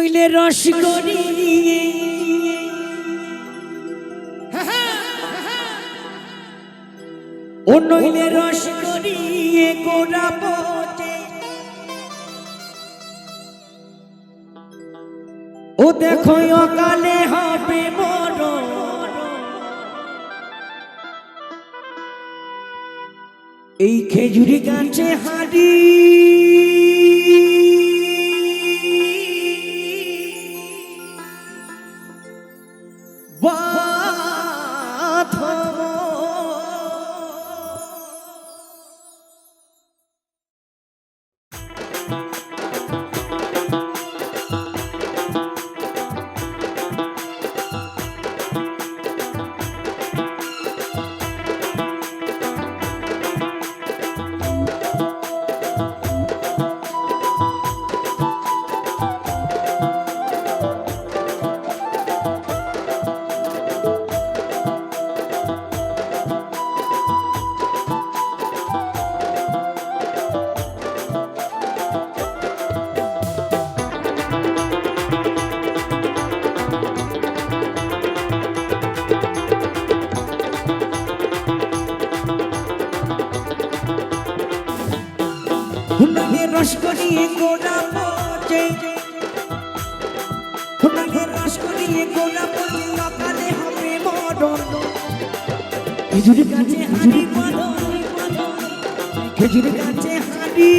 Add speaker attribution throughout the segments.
Speaker 1: নইলে রস করি। ও নইলে রস করি গোড়া পচে ও দেখো অকালে হবে বড় এই খেজুরি গাছে হাড়ি। হুনাকে রস করিয়ে গোলা পচে। হুনাকে রস করিয়ে গোলা পচে, অকালে হবে মরণ। খেজুরি গাছে হাড়ি বাঁধো খেজুরি গাছে হাড়ি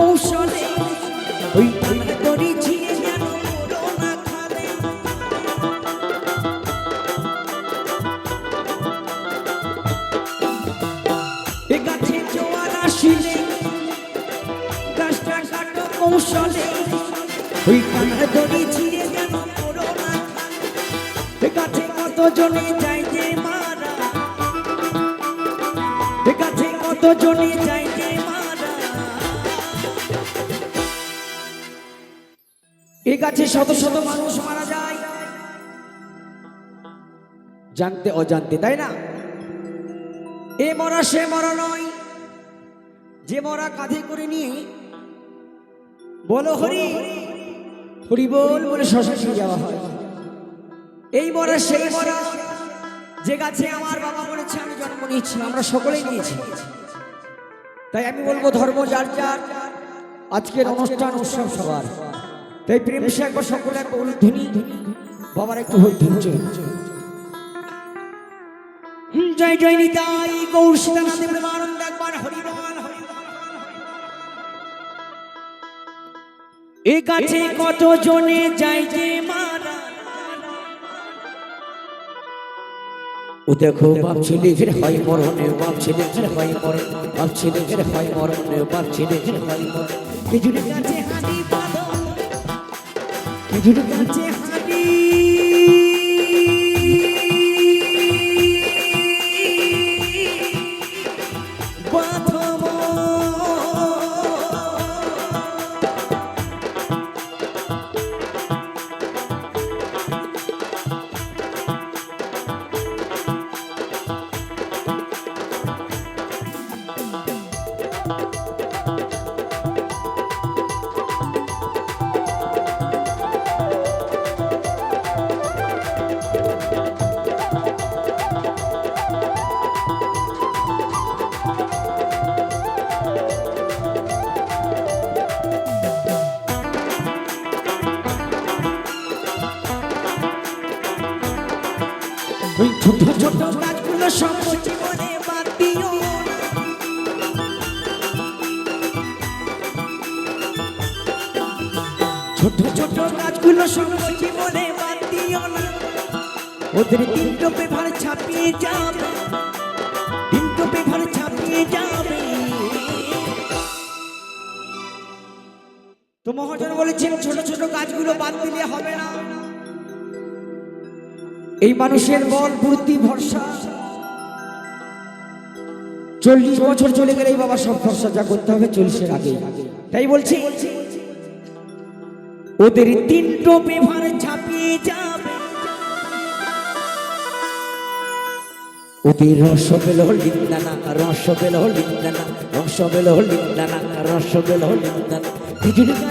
Speaker 1: কৌশলে এ গাছে শত শত মানুষ মারা যায়। জানতে অজান্তে, তাই না? এ মরা, সে মরা নয়। যে মরা কাঁধে করে নিয়ে বলো হরি হরি বল বলে শ্মশানে যাওয়া হয়। এই মরা সেই মরা, যে গাছে আমার বাবা বলেছে, আমি জন্ম নিয়েছি, আমরা সকলেই নিয়েছি। তাই আমি বলব ধর্ম যার যার, আজকের অনুষ্ঠান উৎসব সবার। তাই প্রেম সে একবার সকলে একবার উলুধ্বনি বাবার একটু হই হইধুঞ্জ জয় জয় নিতাই গৌর সীতানাথ একবার হরিবল এ গাছে কত জনে যায় যে মারা? ও দেখো বাপ ছেলেদের হয় মরণে বাপ ছেলেদের হয় মরণ বাপ ছেলেদের হয় মরণে বাপ ছেলেদের হয় মরণ। গাছে হাঁড়ি বাঁধো খেজুরি গাছে হাঁড়ি বাঁধো ওই ছোট ছোট কাজগুলো সব জীবনে বাদ দিও। ছোট ছোট কাজগুলো জীবনে বাদ না। ওদের তিনটো পেপার ছাপিয়ে যাবে। তিনটো পেপার ছাপিয়ে যাবে। তো মহাজন বলেছেন ছোট ছোট গাছগুলো বাদ দিলে হবে না। এই মানুষের বল বুদ্ধি, ভরসা। চল্লিশ বছর চলে গেলেই বাবা সব ভরসা যা করতে হবে চল্লিশের আগে তাই বলছি, ওদের তিন টোপে ভার ছাপিয়ে যাবে। ওদের রস পেল লিন্দানা রস পেল লিন্দানা রস পেল লিন্দানা রস পেল লিন্দানা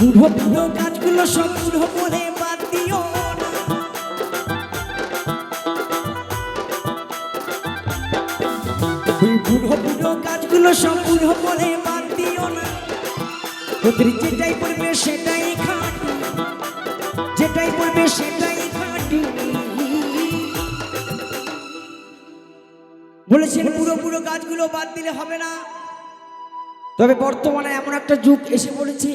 Speaker 1: বুড়ো কাজগুলো বুড়ো বলে বাদ দিও বুড়ো বুড়ো কাজগুলো বুড়ো বলে বাদ দিও না। ওদের যেটাই পড়বে সেটাই খাটি। যেটাই পড়বে সেটাই খাটি। বলেছেন পুরো পুরো কাজগুলো বাদ দিলে হবে না। তবে বর্তমানে এমন একটা যুগ এসে পড়েছে।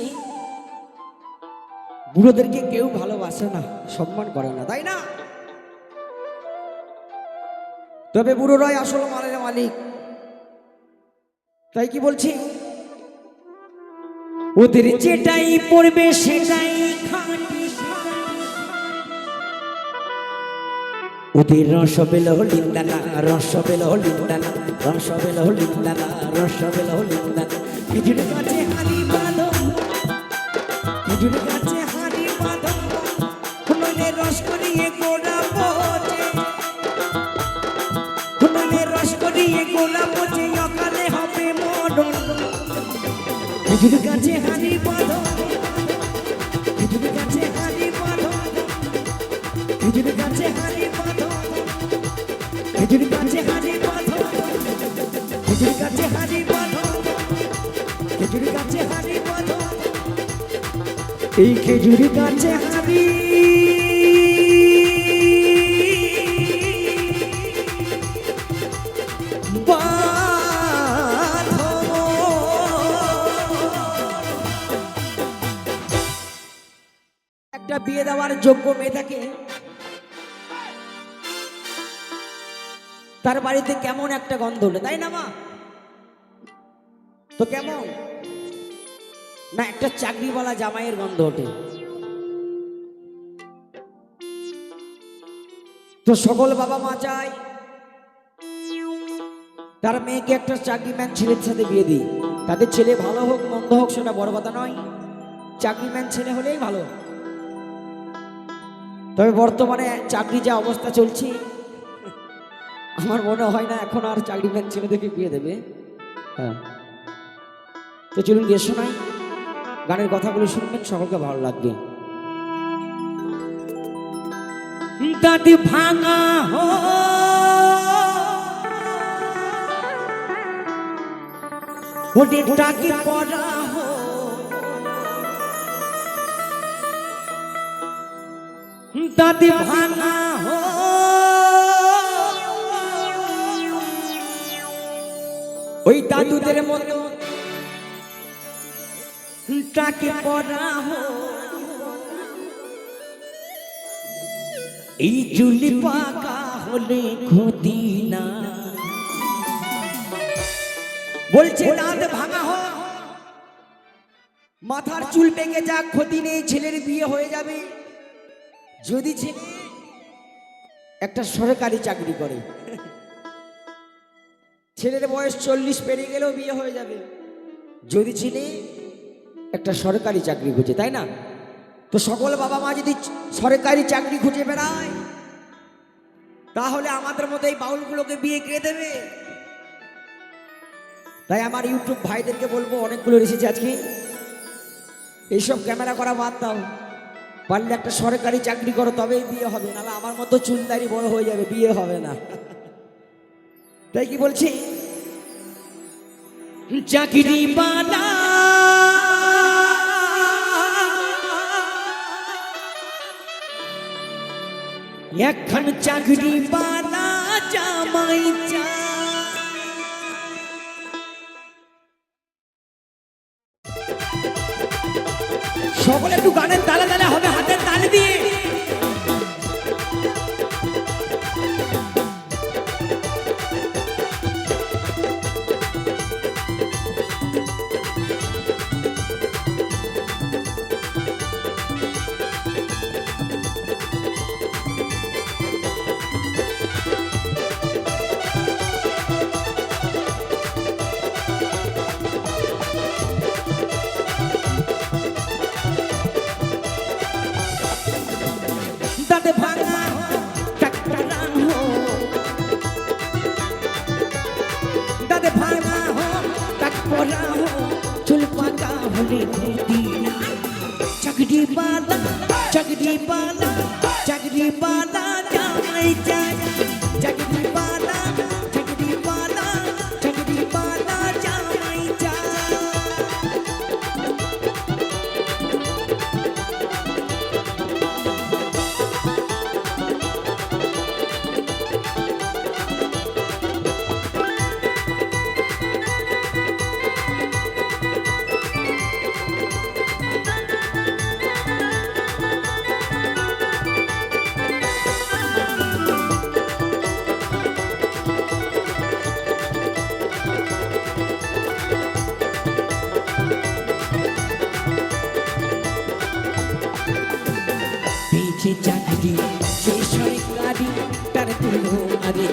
Speaker 1: বুড়োদেরকে কেউ ভালোবাসে না, সম্মান করে না, তাই না? তবে বুড়োরাই আসল মালের মালিক। তাই কি বলছি? ওদের যেটাই পড়বে সেটাই ওদের রস বেল লিন্দানা রস বেল লিন্দানা রস বেল লিন্দানা রস বেল লিন্দানা খেজুর গাছে হানি বাঁধো খেজুর গাছে খেজুর গাছে হানি বাঁধো। খেজুর গাছে হানি বাঁধো। খেজুর গাছে হানি বাঁধো। এই খেজুর গাছে হানি একটা বিয়ে দেওয়ার যোগ্য মেয়েটাকে তার বাড়িতে কেমন একটা গন্ধ তাই না মা? তো কেমন? না একটা চাকরিওয়ালা জামাইয়ের গন্ধ ওঠে। তো সকল বাবা মা চায় তার মেয়েকে একটা চাকরিম্যান ছেলের সাথে বিয়ে দিই। তাদের ছেলে ভালো হোক মন্দ হোক সেটা বড় কথা নয়। চাকরিম্যান ছেলে হলেই ভালো। তবে বর্তমানে চাকরি যা অবস্থা চলছে আমার মনে হয় না এখন আর চাকরিম্যান ছেলেদেরকে বিয়ে দেবে। হ্যাঁ। তো চলুন গিয়ে শোনাই। গানের কথাগুলো শুনবেন, সকলকে ভালো লাগবে। দাঁত ভাঙা হো। ওটে টাকি পড়া হো? দাঁত ভাঙা হো। ওই দাদুদের মতো পড়া হো এই চুলি পাকা হলে ক্ষতি না। বলছে, দাঁত ভাঙা হ মাথার চুল পেকে যাক, ক্ষতি নেই, ছেলের বিয়ে হয়ে যাবে। যদি ছেলে একটা সরকারি চাকরি করে, ছেলের বয়স চল্লিশ পেরিয়ে গেলেও বিয়ে হয়ে যাবে। যদি ছেলে একটা সরকারি চাকরি খুঁজে, তাই না? তো সকল বাবা মা যদি সরকারি চাকরি খুঁজে বেড়ায়, তাহলে আমাদের মতো এই বাউলগুলোকে বিয়ে কে দেবে? তাই আমার ইউটিউব ভাইদেরকে বলব, অনেকগুলো এসেছে আজকে। এইসব ক্যামেরা করা বাদ দাও। পারলে একটা সরকারি চাকরি করো, তবেই বিয়ে হবে, নাহলে আমার মতো চুলদারি বড় হয়ে যাবে, বিয়ে হবে না। তাই কি বলছি? চাকরি বালা এখন চাকরি বালা জামাই চা চাকরি বালা চাকরি বালা চাকরি বালা জামাই যায় চাকরি বালা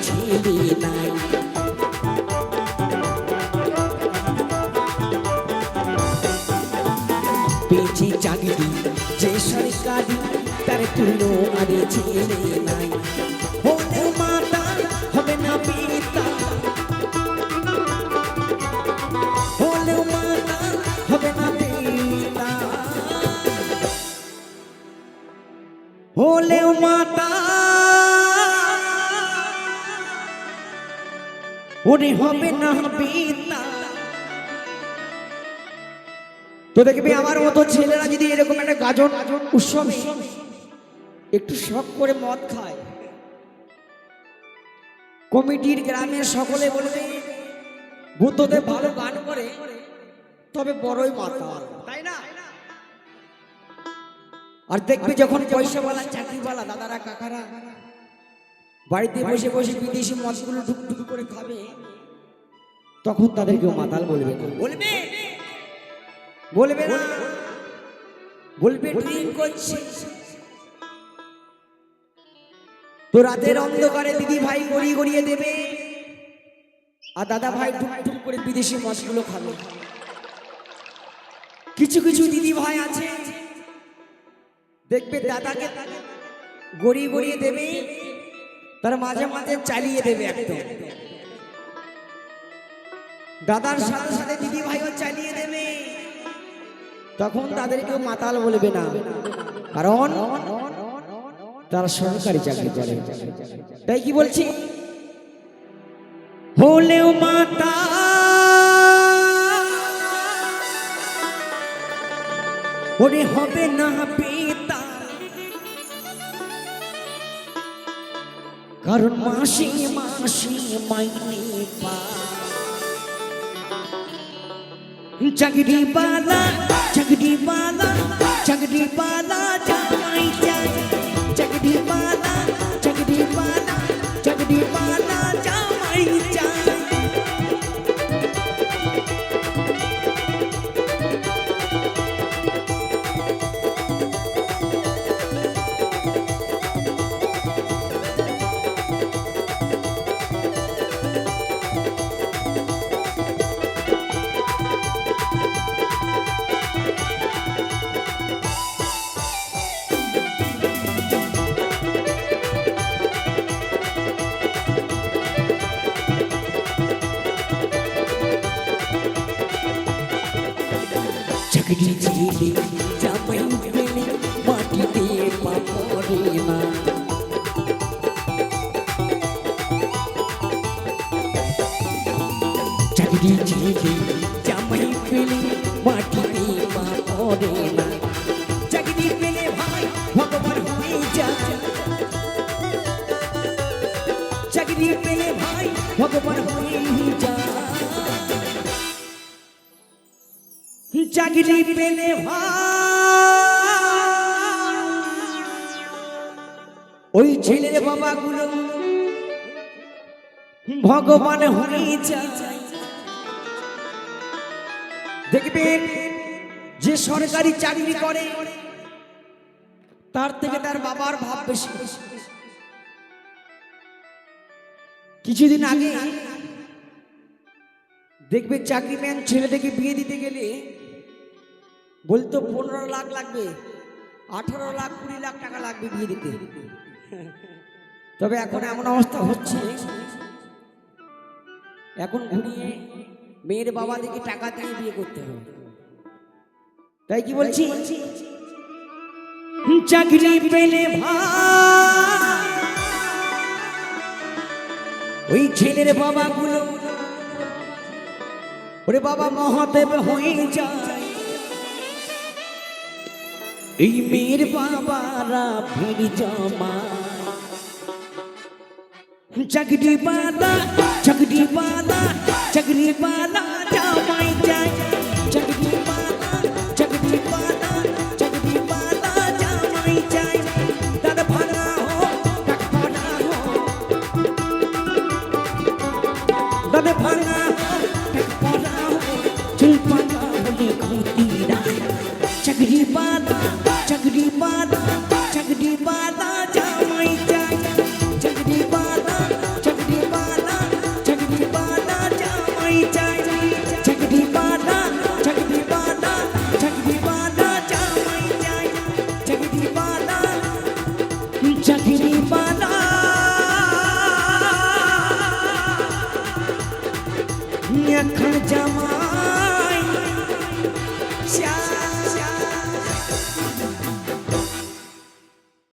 Speaker 1: ছেলে নাই পেয়েছে চাকরি যে সরকারি তার তুলো আরে ছেলে নাই ওরে হবে না পিতা তো দেখবি, আমার মতো ছেলেরা যদি এরকম একটা গাজন উৎসব একটু শখ করে মদ খায়। কমিটির গ্রামের সকলে বলবে, বুদ্ধদেব ভালো গান করে, তবে বড়ই মাতাল। তাই না? আর দেখবে যখন পয়সাওয়ালা, চাকরিওয়ালা, দাদারা, কাকারা বাড়িতে বসে বসে বিদেশি মদগুলো ঢুক ঢুক করে খাবে তখন তাদেরকে মাতাল বলবে। বলবে? বলবে না? বলবে ড্রিঙ্ক করছে তো রাতের অন্ধকারে দিদি ভাই গড়িয়ে গড়িয়ে দেবে আর দাদা ভাই টুক টুক করে বিদেশি মাছগুলো খাবে। কিছু কিছু দিদি ভাই আছে দেখবে দাদাকে গড়িয়ে গড়িয়ে দেবে। তার মাঝে মাঝে চালিয়ে দেবে একদম। দাদার সাথে সাথে দিদি ভাইও চালিয়ে দেবে। তখন তাদেরকেও মাতাল বলবে না। কারণ তারা সরকারি চাকরি করে। তাই কি বলছি? হলেও মাতা হবে না পিতা কারণ মাসি মাসি মাইনে পা। চাকরি বালা চাকরি বালা চাকরি বালা জামাই যায় চাকরি বালা চাকরি বালা চাকরি বালা। ভগবান চাকরি পেলে ভাই ভগবান হয়ে যা চাকরি ভগবান হয়ে দেখবেন যে সরকারি চাকরি করে তার থেকে তার বাবার ভাব বেশি। কিছুদিন আগে দেখবে চাকরিম্যান ছেলেটাকে বিয়ে দিতে গেলে বলতো, পনেরো লাখ লাগবে, আঠারো লাখ, কুড়ি লাখ টাকা লাগবে বিয়ে দিতে। তবে এখন এমন অবস্থা হচ্ছে, এখন ঘুরিয়ে মেয়ের বাবা দিকে টাকা দিয়ে বিয়ে করতে হবে। তাই কি বলছি? চাকরি পেলে ওই ছেলের বাবাগুলো, ওরে বাবা মহাদেব হয়ে যায়। এই মেয়ের বাবারা ভিড় জমা চাকরি বালা চাকরি বালা চাকরি বালা জামাই যায়। চাকরি বালা চাকরি বালা